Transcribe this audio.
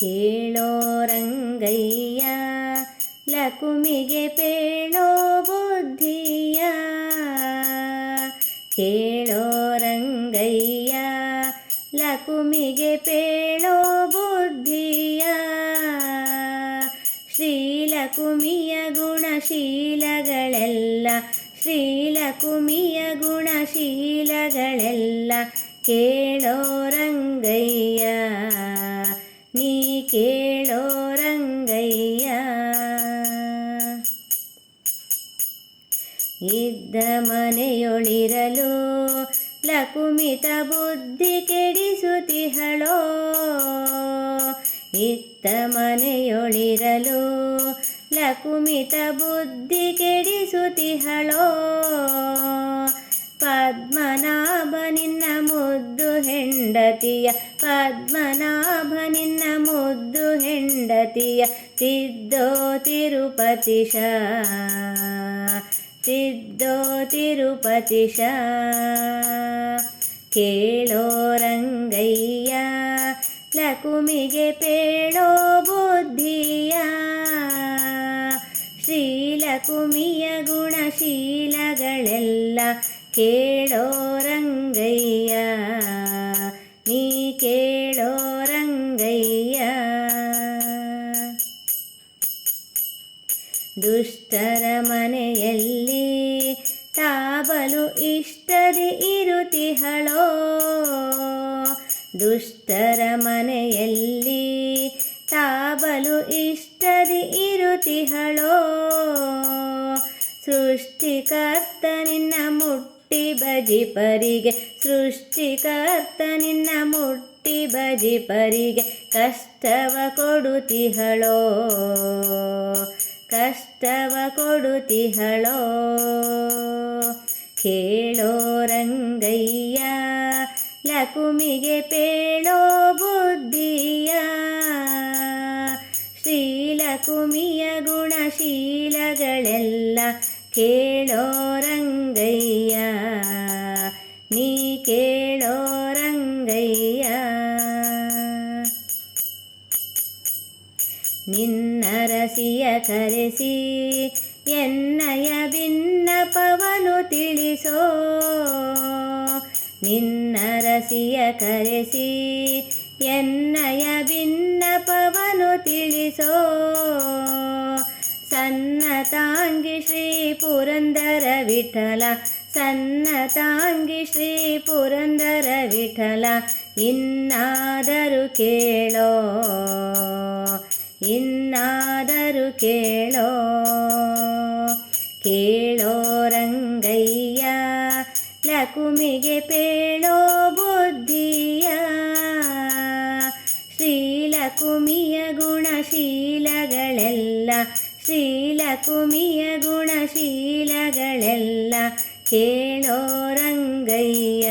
ಕೇಳೋ ರಂಗಯ್ಯ, ಲಕುಮಿಗೆ ಪೇಳೋ ಬುದ್ಧಿಯ. ಕೇಳೋ ರಂಗಯ್ಯ, ಲಕುಮಿಗೆ ಪೇಳೋ ಬುದ್ಧಿಯ. ಶ್ರೀಲಕುಮಿಯ ಗುಣಶೀಲಗಳೆಲ್ಲ ಶ್ರೀಲಕುಮಿಯ ಗುಣಶೀಲಗಳೆಲ್ಲ ಕೇಳೋ ರಂಗಯ್ಯ. ಇದ್ದ ಮನೆಯೊಳಿರಲು, ಲಕುಮಿತ ಬುದ್ಧಿ ಕೆಡಿಸುತ್ತಿಹಳೋ. ಇತ್ತ ಮನೆಯೊಳಿರಲು, ಲಕುಮಿತ ಬುದ್ಧಿ ಕೆಡಿಸುತ್ತಿಹಳೋ. ಪದ್ಮನಾಭ ನಿನ್ನ ಮುದ್ದು ಹೆಂಡತಿಯ, ಪದ್ಮನಾಭ ನಿನ್ನ ಮುದ್ದು ಹೆಂಡತಿಯ, ತಿದ್ದೋ ತಿರುಪತಿಶ ತಿದ್ದೋ ತಿರುಪತಿಶ ಕೇಳೋ ರಂಗಯ್ಯ ಲಕುಮಿಗೆ ಪೇಳೋ ಬುದ್ಧಿಯ. ಶ್ರೀಲಕುಮಿಯ ಗುಣಶೀಲಗಳೆಲ್ಲ ಕೇಳೋ ರಂಗಯ್ಯ. ದುಷ್ಟರ ಮನೆಯಲ್ಲಿ ತಾಬಲು ಇಷ್ಟದಿ ಇರುತಿಹಳೋ? ದುಷ್ಟರ ಮನೆಯಲ್ಲಿ ತಾಬಲು ಇಷ್ಟದಿ ಇರುತಿಹಳೋ? ಸೃಷ್ಟಿಕರ್ತ ನಿನ್ನ ಮುಟ್ಟಿ ಬಜಿ ಪರಿಗೆ, ಸೃಷ್ಟಿಕರ್ತ ನಿನ್ನ ಮುಟ್ಟಿ ಬಜಿಪರಿಗೆ ಕಷ್ಟವ ಕೊಡುತಿಹಳೋ? ಕಷ್ಟವ ಕೊಡುತಿಹಳೋ ಕೇಳೋ ರಂಗಯ್ಯ ಲಕುಮಿಗೆ ಪೇಳೋ ಬುದ್ಧಿಯ. ಶ್ರೀಲಕುಮಿಯ ಗುಣಶೀಲಗಳೆಲ್ಲ ಕೇಳೋ ರಂಗಯ್ಯ. ನೀ ಕೇಳೋ ರಂಗಯ್ಯ. ನಿನ್ನರಸಿಯ ಕರೆಸಿ, ಎನ್ನಯ ಭಿನ್ನಪವನು ತಿಳಿಸೋ. ನಿನ್ನರಸಿಯ ಕರೆಸಿ, ಎನ್ನಯ ಭಿನ್ನಪವನು ತಿಳಿಸೋ. ಸನ್ನತಾಂಗಿ ಶ್ರೀ ಪುರಂದರ ವಿಠಲ ಸನ್ನತಾಂಗಿ ಶ್ರೀ ಪುರಂದರ ವಿಠಲ, ಇನ್ನಾದರೂ ಕೇಳೋ. ಇನ್ನಾದರೂ ಕೇಳೋ ಕೇಳೋ ರಂಗಯ್ಯ ಲಕುಮಿಗೆ ಪೇಳೋ ಬುದ್ಧಿಯ. ಶ್ರೀಲಕುಮಿಯ ಗುಣಶೀಲಗಳೆಲ್ಲ ಶ್ರೀಲಕುಮಿಯ ಗುಣಶೀಲಗಳೆಲ್ಲ ಕೇಳೋ ರಂಗಯ್ಯ.